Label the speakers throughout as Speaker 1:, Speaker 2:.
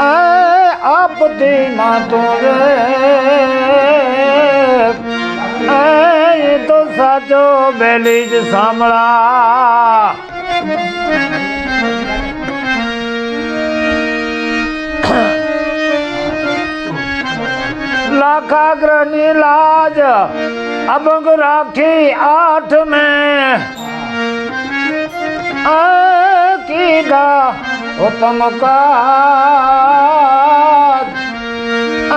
Speaker 1: એ આપતી ના તો રે તો સાચો બેલી જ સાંભળા લાખાગ્રની લાજ અબંગ રાખી આઠ મેં કીધા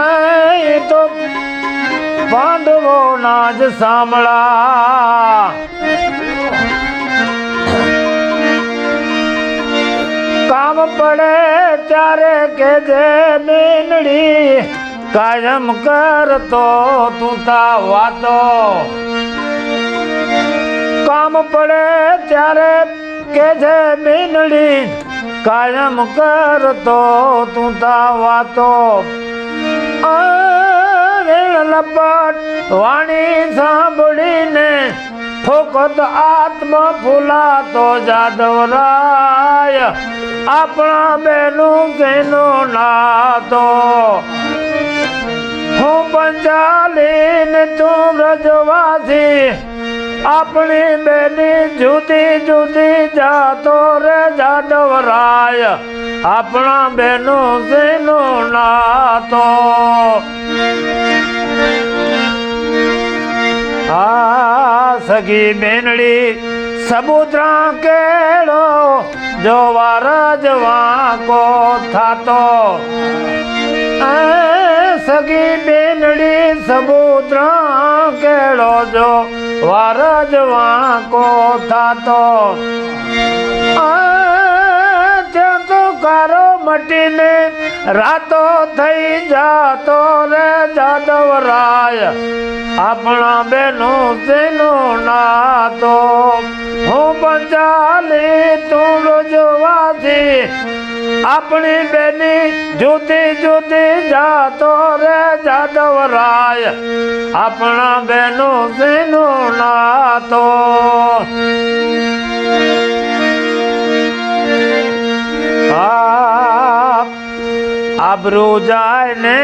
Speaker 1: આ તો પાંડવો ના જ સાંભળા. કામ પડે ત્યારે કે જે મીનડી કાયમ કરતો તું તા વાતો. કામ પડે ત્યારે કે જે મીનડી કાયમ કરતો તું તા વાતો. લપટ વાણી સાંભળીને ફોકત આત્મા ફૂલાતો જાદવરાય. આપણા બેનું કેનો નાતો? હું પંચાલીને તું વ્રજવાસી આપણી બેની જુદી જુદી જાતો રે જાદવરાય આપણા બેનો સેનો નાતો? આ સગી બેનડી સબુદ્રા કેળો જોવા રજવા કો થાતો. એ સગી બેનડી સબુદ્રા કેળો જો વારજવા વાંકો થાતો. કારો મટીને રાતો થઈ જાતો રે જાદવરાય. આપણા બેનો તેનો નાતો? હું પંચાલી તું આપણી બેની જોતે જોતે જાતો રે જાદવ રાય. આપણા બેનો સેનો નાતો? આબરૂ જાય ને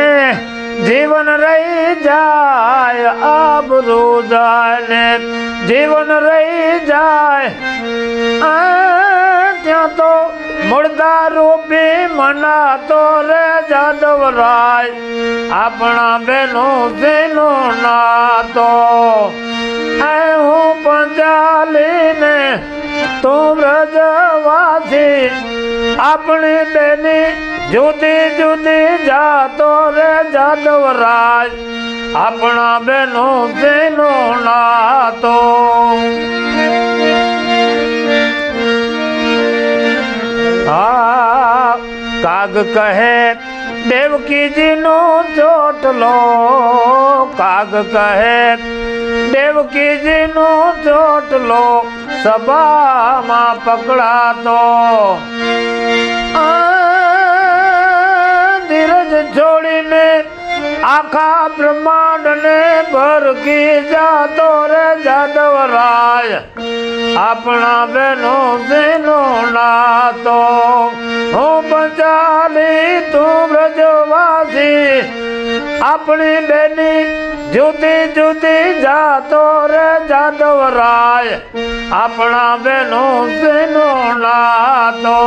Speaker 1: જીવન રહી જાય, આબરૂ જાય ને જીવન રહી જાય. ત્યાં તો મુર્દા રૂપી મના તો રે જાદવરાય આપણા બેનો તેનો નાતો. તો હું પંચાલીને તું વ્રજવાસી. આપણી બેની જુદી જુદી જાતો રે જાદવરાજ આપણા બેનો તેનો નાતો કાગ કહે, દેવકીજીનો ચોટલો કાગ કહે, દેવકીજીનો ચોટલો સભામાં પકડાતો. ધીરજ છોડીને આખા બ્રહ્માંડને ભરકી જાતો રે જાદવરાય આપણા બેનો તેનો નાતો. હું પંચાલી, તું બ્રજવાસી. આપણી બેની જુદી જુદી જાતો રે જાદવરાય આપણા બેનો તેનો નાતો.